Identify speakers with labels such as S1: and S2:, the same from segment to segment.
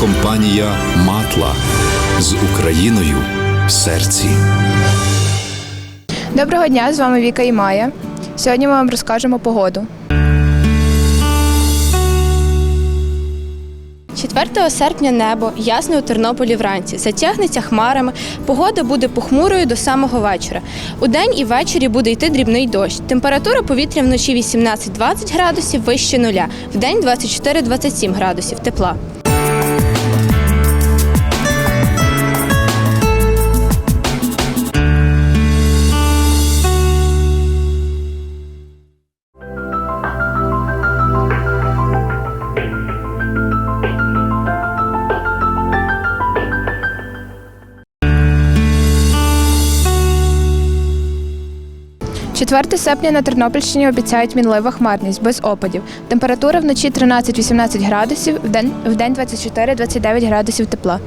S1: компанія Матла з Україною в серці.
S2: Доброго дня, з вами Віка і Майя. Сьогодні ми вам розкажемо погоду.
S3: 4 серпня небо ясне у Тернополі вранці. Затягнеться хмарами. Погода буде похмурою до самого вечора. У день і ввечері буде йти дрібний дощ. Температура повітря вночі 18-20 градусів вище нуля. В день 24-27 градусів тепла.
S2: – 4 серпня на Тернопільщині обіцяють мінлива хмарність без опадів. Температура вночі 13-18 градусів, в день, 24-29 градусів тепла.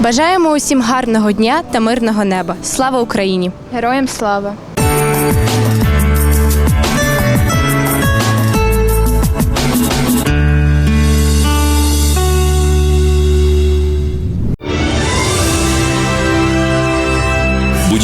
S3: Бажаємо усім гарного дня та мирного неба. Слава Україні!
S2: Героям слава!